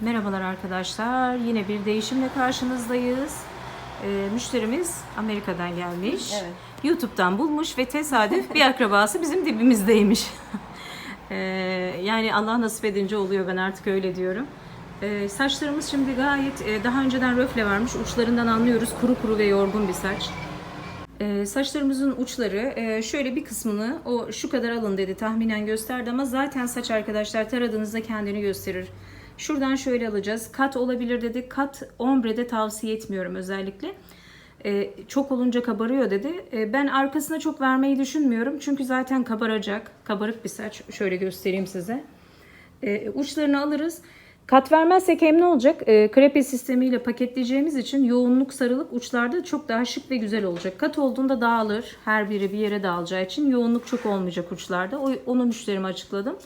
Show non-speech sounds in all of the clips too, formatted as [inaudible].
Merhabalar arkadaşlar. Yine bir değişimle karşınızdayız. Ee, müşterimiz Amerika'dan gelmiş. Evet. YouTube'dan bulmuş ve tesadüf bir akrabası bizim dibimizdeymiş. [laughs] Ee, yani Allah nasip edince oluyor ben artık öyle diyorum. Ee, saçlarımız şimdi gayet e, daha önceden röfle varmış. Uçlarından anlıyoruz kuru kuru ve yorgun bir saç. Ee, saçlarımızın uçları e, şöyle bir kısmını o şu kadar alın dedi tahminen gösterdi ama zaten saç arkadaşlar taradığınızda kendini gösterir. Şuradan şöyle alacağız. Kat olabilir dedi. Kat ombrede tavsiye etmiyorum özellikle. Ee, çok olunca kabarıyor dedi. Ee, ben arkasına çok vermeyi düşünmüyorum. Çünkü zaten kabaracak. Kabarık bir saç. Şöyle göstereyim size. Ee, uçlarını alırız. Kat vermezsek hem ne olacak? Ee, krepe sistemiyle paketleyeceğimiz için yoğunluk sarılıp uçlarda çok daha şık ve güzel olacak. Kat olduğunda dağılır. Her biri bir yere dağılacağı için yoğunluk çok olmayacak uçlarda. O, onu müşterime açıkladım.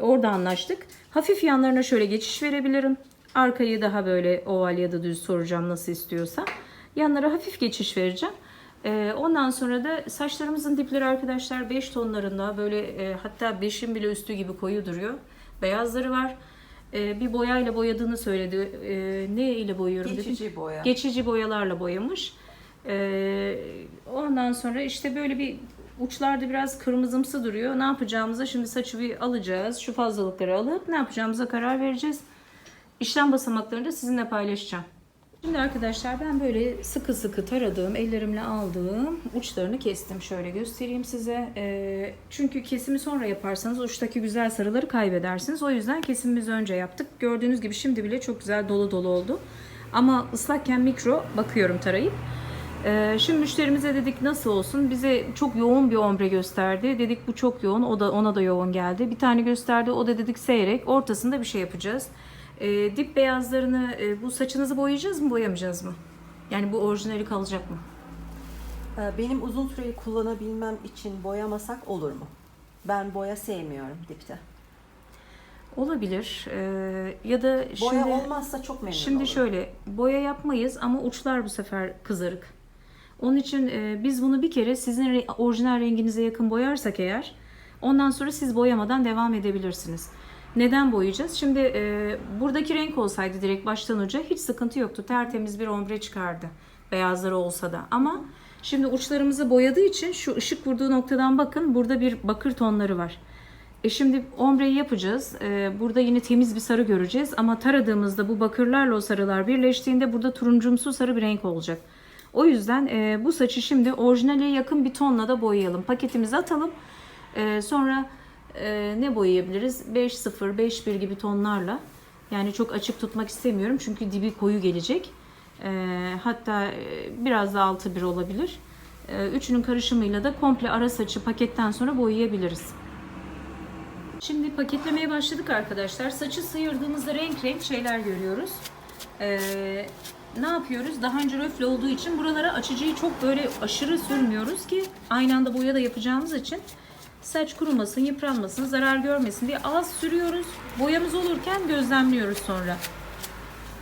Orada anlaştık. Hafif yanlarına şöyle geçiş verebilirim. Arkayı daha böyle oval ya da düz soracağım nasıl istiyorsa. Yanlara hafif geçiş vereceğim. Ee, ondan sonra da saçlarımızın dipleri arkadaşlar 5 tonlarında böyle e, hatta 5'in bile üstü gibi koyu duruyor. Beyazları var. Ee, bir boyayla boyadığını söyledi. Ee, ne ile boyuyorum dedim. Geçici boya. Geçici boyalarla boyamış. Ondan sonra işte böyle bir uçlarda biraz kırmızımsı duruyor. Ne yapacağımıza şimdi saçı bir alacağız. Şu fazlalıkları alıp ne yapacağımıza karar vereceğiz. İşlem basamaklarını da sizinle paylaşacağım. Şimdi arkadaşlar ben böyle sıkı sıkı taradığım, ellerimle aldığım uçlarını kestim. Şöyle göstereyim size. Ee, çünkü kesimi sonra yaparsanız uçtaki güzel sarıları kaybedersiniz. O yüzden kesimimizi önce yaptık. Gördüğünüz gibi şimdi bile çok güzel dolu dolu oldu. Ama ıslakken mikro bakıyorum tarayıp. Ee, şimdi müşterimize dedik nasıl olsun? Bize çok yoğun bir ombre gösterdi. Dedik bu çok yoğun. O da ona da yoğun geldi. Bir tane gösterdi. O da dedik seyrek. Ortasında bir şey yapacağız. Ee, dip beyazlarını e, bu saçınızı boyayacağız mı, boyamayacağız mı? Yani bu orijinali kalacak mı? Ee, Benim uzun süreli kullanabilmem için boyamasak olur mu? Ben boya sevmiyorum dipte. Olabilir. Ee, ya da Boya şimdi olmazsa çok memnun şimdi olurum. şöyle boya yapmayız ama uçlar bu sefer kızarık. Onun için e, biz bunu bir kere sizin orijinal renginize yakın boyarsak eğer ondan sonra siz boyamadan devam edebilirsiniz. Neden boyayacağız? Şimdi e, buradaki renk olsaydı direkt baştan uca hiç sıkıntı yoktu. Tertemiz bir ombre çıkardı. Beyazları olsa da. Ama şimdi uçlarımızı boyadığı için şu ışık vurduğu noktadan bakın burada bir bakır tonları var. E şimdi ombreyi yapacağız. E, burada yine temiz bir sarı göreceğiz. Ama taradığımızda bu bakırlarla o sarılar birleştiğinde burada turuncumsu sarı bir renk olacak. O yüzden e, bu saçı şimdi orijinale yakın bir tonla da boyayalım. Paketimize atalım. E, sonra e, ne boyayabiliriz? 5-0, 5-1 gibi tonlarla. Yani çok açık tutmak istemiyorum. Çünkü dibi koyu gelecek. E, hatta e, biraz da 6-1 olabilir. E, üçünün karışımıyla da komple ara saçı paketten sonra boyayabiliriz. Şimdi paketlemeye başladık arkadaşlar. Saçı sıyırdığımızda renk renk şeyler görüyoruz. Ee, ne yapıyoruz? Daha önce röfle olduğu için buralara açıcıyı çok böyle aşırı sürmüyoruz ki aynı anda boya da yapacağımız için saç kurumasın, yıpranmasın, zarar görmesin diye az sürüyoruz. Boyamız olurken gözlemliyoruz sonra.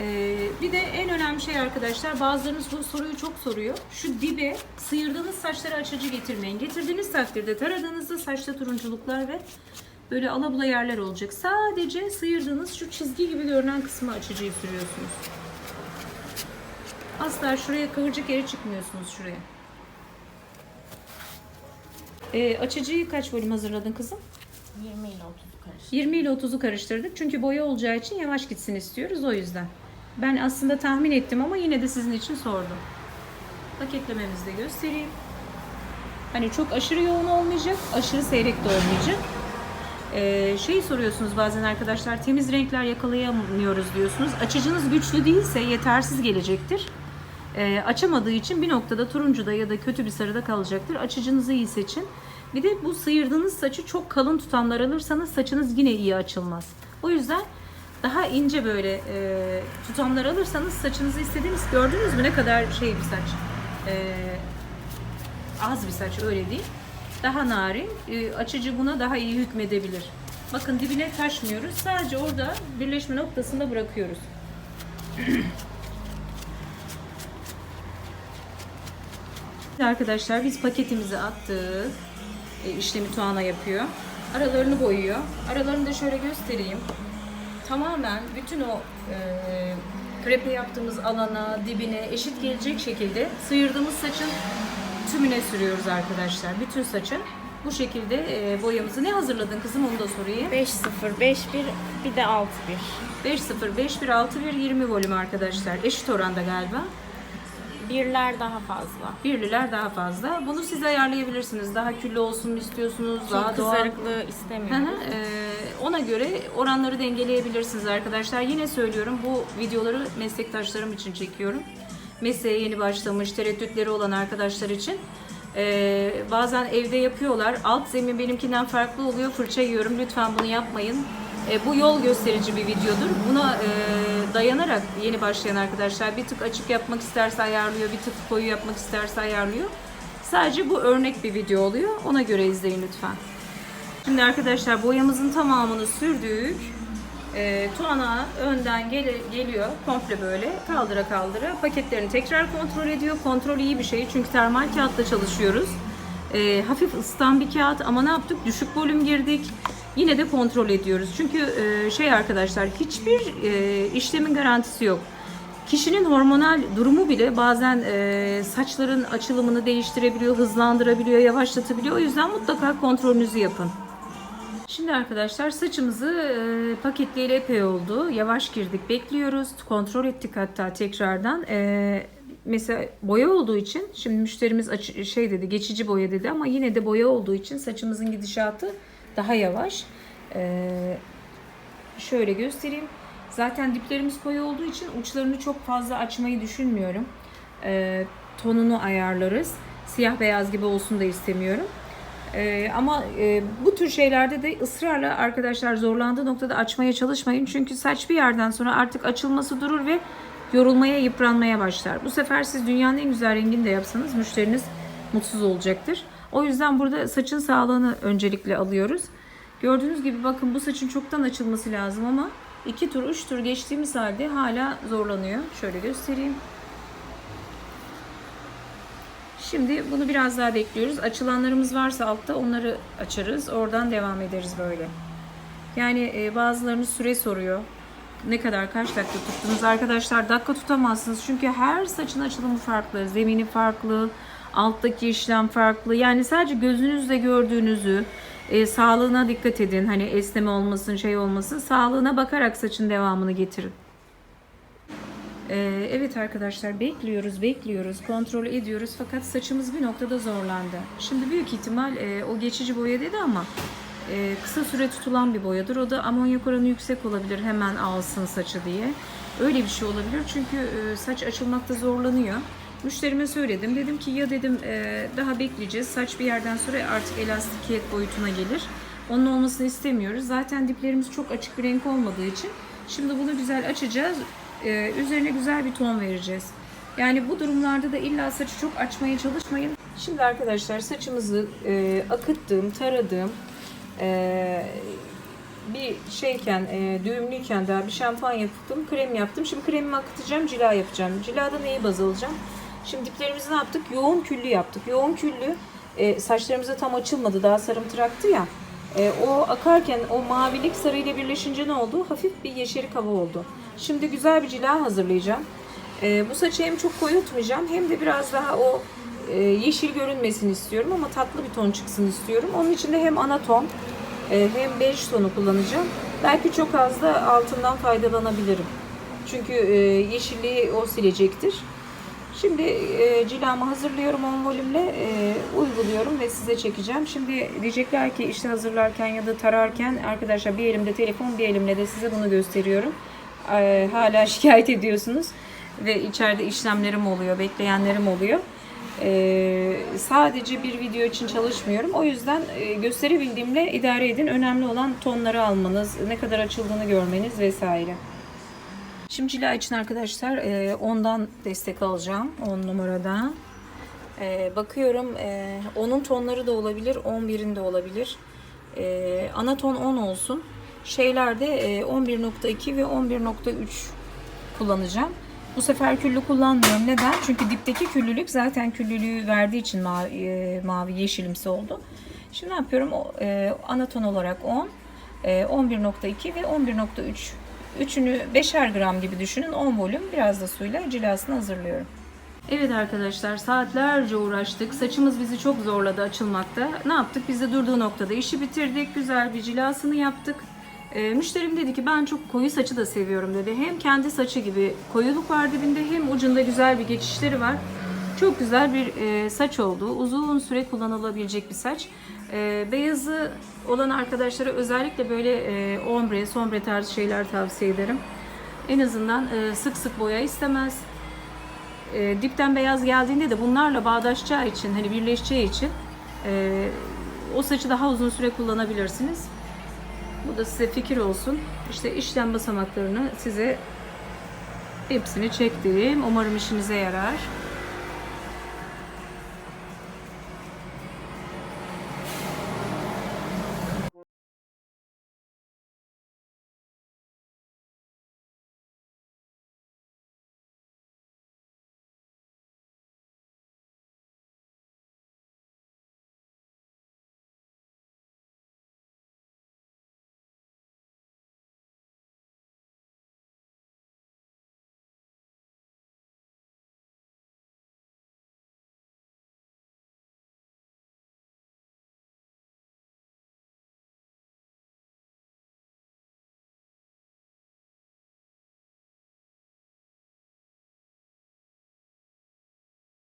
Ee, bir de en önemli şey arkadaşlar bazılarınız bu soruyu çok soruyor. Şu dibe sıyırdığınız saçları açıcı getirmeyin. Getirdiğiniz takdirde taradığınızda saçta turunculuklar ve böyle alabula yerler olacak. Sadece sıyırdığınız şu çizgi gibi görünen kısmı açıcıyı sürüyorsunuz. Asla şuraya kıvırcık yere çıkmıyorsunuz şuraya. Ee, açıcıyı kaç volüm hazırladın kızım? 20 ile 30 karış. 20 ile 30'u karıştırdık. Çünkü boya olacağı için yavaş gitsin istiyoruz o yüzden. Ben aslında tahmin ettim ama yine de sizin için sordum. Paketlememizi de göstereyim. Hani çok aşırı yoğun olmayacak, aşırı seyrek de olmayacak. Ee, şey soruyorsunuz bazen arkadaşlar temiz renkler yakalayamıyoruz diyorsunuz. Açıcınız güçlü değilse yetersiz gelecektir. Ee, açamadığı için bir noktada turuncuda ya da kötü bir sarıda kalacaktır. Açıcınızı iyi seçin. Bir de bu sıyırdığınız saçı çok kalın tutanlar alırsanız saçınız yine iyi açılmaz. O yüzden daha ince böyle e, tutanlar alırsanız saçınızı istediğiniz gördünüz mü ne kadar şey bir saç. E, az bir saç öyle değil. Daha narin, e, açıcı buna daha iyi hükmedebilir. Bakın dibine taşmıyoruz. Sadece orada birleşme noktasında bırakıyoruz. [clears throat] Arkadaşlar biz paketimizi attık. E, işlemi Tuana yapıyor. Aralarını boyuyor. Aralarını da şöyle göstereyim. tamamen bütün o e, krepe yaptığımız alana, dibine eşit gelecek şekilde sıyırdığımız saçın tümüne sürüyoruz arkadaşlar. Bütün saçın. Bu şekilde e, boyamızı ne hazırladın kızım onu da sorayım. 5-0, 5-1 bir de 6-1. 5-0, 5-1, 6-1, 20 volüm arkadaşlar. Eşit oranda galiba. Birler daha fazla. Birliler daha fazla. Bunu siz ayarlayabilirsiniz. Daha küllü olsun mu istiyorsunuz? Daha Çok doğal. kızarıklığı Hı istemiyorum. hı, eee, ona göre oranları dengeleyebilirsiniz arkadaşlar. Yine söylüyorum bu videoları meslektaşlarım için çekiyorum. Mesleğe yeni başlamış, tereddütleri olan arkadaşlar için. Eee, bazen evde yapıyorlar. Alt zemin benimkinden farklı oluyor. Fırça yiyorum. Lütfen bunu yapmayın. E, bu yol gösterici bir videodur. Buna e, dayanarak yeni başlayan arkadaşlar bir tık açık yapmak isterse ayarlıyor, bir tık koyu yapmak isterse ayarlıyor. Sadece bu örnek bir video oluyor. Ona göre izleyin lütfen. Şimdi arkadaşlar boyamızın tamamını sürdük. E, tuana önden gele- geliyor komple böyle kaldıra kaldıra paketlerini tekrar kontrol ediyor. Kontrol iyi bir şey çünkü termal kağıtla çalışıyoruz. E, hafif ısıtan bir kağıt ama ne yaptık? Düşük volüm girdik. Yine de kontrol ediyoruz. Çünkü e, şey arkadaşlar hiçbir e, işlemin garantisi yok. Kişinin hormonal durumu bile bazen e, saçların açılımını değiştirebiliyor, hızlandırabiliyor, yavaşlatabiliyor. O yüzden mutlaka kontrolünüzü yapın. Şimdi arkadaşlar saçımızı e, paketleyeli epey oldu. Yavaş girdik, bekliyoruz. Kontrol ettik hatta tekrardan. E, mesela boya olduğu için şimdi müşterimiz şey dedi geçici boya dedi ama yine de boya olduğu için saçımızın gidişatı daha yavaş. E, şöyle göstereyim. Zaten diplerimiz koyu olduğu için uçlarını çok fazla açmayı düşünmüyorum. E, tonunu ayarlarız. Siyah beyaz gibi olsun da istemiyorum. Ee, ama e, bu tür şeylerde de ısrarla arkadaşlar zorlandığı noktada açmaya çalışmayın. Çünkü saç bir yerden sonra artık açılması durur ve yorulmaya, yıpranmaya başlar. Bu sefer siz dünyanın en güzel rengini de yapsanız müşteriniz mutsuz olacaktır. O yüzden burada saçın sağlığını öncelikle alıyoruz. Gördüğünüz gibi bakın bu saçın çoktan açılması lazım ama iki tur, üç tur geçtiğimiz halde hala zorlanıyor. Şöyle göstereyim. Şimdi bunu biraz daha bekliyoruz. Açılanlarımız varsa altta onları açarız. Oradan devam ederiz böyle. Yani e, bazılarınız süre soruyor. Ne kadar kaç dakika tuttunuz? Arkadaşlar dakika tutamazsınız. Çünkü her saçın açılımı farklı. Zemini farklı. Alttaki işlem farklı. Yani sadece gözünüzle gördüğünüzü e, sağlığına dikkat edin. Hani esneme olmasın, şey olmasın. Sağlığına bakarak saçın devamını getirin. Ee, evet arkadaşlar bekliyoruz, bekliyoruz, kontrol ediyoruz fakat saçımız bir noktada zorlandı. Şimdi büyük ihtimal e, o geçici boya dedi ama e, kısa süre tutulan bir boyadır. O da amonyak oranı yüksek olabilir hemen alsın saçı diye. Öyle bir şey olabilir çünkü e, saç açılmakta zorlanıyor. Müşterime söyledim. Dedim ki ya dedim e, daha bekleyeceğiz. Saç bir yerden sonra artık elastikiyet boyutuna gelir. Onun olmasını istemiyoruz. Zaten diplerimiz çok açık bir renk olmadığı için şimdi bunu güzel açacağız. Ee, üzerine güzel bir ton vereceğiz. Yani bu durumlarda da illa saçı çok açmaya çalışmayın. Şimdi arkadaşlar saçımızı e, akıttığım, taradığım e, bir şeyken, e, düğümlüyken daha bir şampuan yaptım, krem yaptım. Şimdi kremimi akıtacağım, cila yapacağım. Cilada neyi baz alacağım? Şimdi diplerimizi ne yaptık? Yoğun küllü yaptık. Yoğun küllü e, saçlarımıza tam açılmadı, daha sarımtıraktı ya. E, o akarken o mavilik sarıyla birleşince ne oldu? Hafif bir yeşerik hava oldu. Şimdi güzel bir cila hazırlayacağım. E, bu saçı hem çok koyutmayacağım hem de biraz daha o e, yeşil görünmesini istiyorum ama tatlı bir ton çıksın istiyorum. Onun için de hem ana ton e, hem bej tonu kullanacağım. Belki çok az da altından faydalanabilirim. Çünkü e, yeşilliği o silecektir. Şimdi e, cilamı hazırlıyorum 10 volümle e, uyguluyorum ve size çekeceğim. Şimdi diyecekler ki işte hazırlarken ya da tararken arkadaşlar bir elimde telefon bir elimle de size bunu gösteriyorum. E, hala [laughs] şikayet ediyorsunuz ve içeride işlemlerim oluyor, bekleyenlerim oluyor. E, sadece bir video için çalışmıyorum. O yüzden e, gösterebildiğimle idare edin. Önemli olan tonları almanız, ne kadar açıldığını görmeniz vesaire. Şimdi cila için arkadaşlar e, ondan destek alacağım. 10 numaradan. E, bakıyorum e, onun tonları da olabilir, 11'in de olabilir. E, ana ton 10 olsun. Şeylerde e, 11.2 ve 11.3 kullanacağım. Bu sefer küllü kullanmıyorum. Neden? Çünkü dipteki küllülük zaten küllülüğü verdiği için mavi, e, mavi yeşilimsi oldu. Şimdi ne yapıyorum? E, ana ton olarak 10, e, 11.2 ve 11.3 Üçünü 5'er gram gibi düşünün. 10 volüm biraz da suyla cilasını hazırlıyorum. Evet arkadaşlar saatlerce uğraştık. Saçımız bizi çok zorladı açılmakta. Ne yaptık? Biz de durduğu noktada işi bitirdik. Güzel bir cilasını yaptık. Ee, müşterim dedi ki ben çok koyu saçı da seviyorum dedi. Hem kendi saçı gibi koyuluk var dibinde hem ucunda güzel bir geçişleri var. Çok güzel bir e, saç oldu. Uzun süre kullanılabilecek bir saç. E, beyazı olan arkadaşlara özellikle böyle e, ombre, sombre tarzı şeyler tavsiye ederim. En azından e, sık sık boya istemez. E, dipten beyaz geldiğinde de bunlarla bağdaşacağı için, hani birleşeceği için e, o saçı daha uzun süre kullanabilirsiniz. Bu da size fikir olsun. İşte işlem basamaklarını size hepsini çektim. Umarım işinize yarar.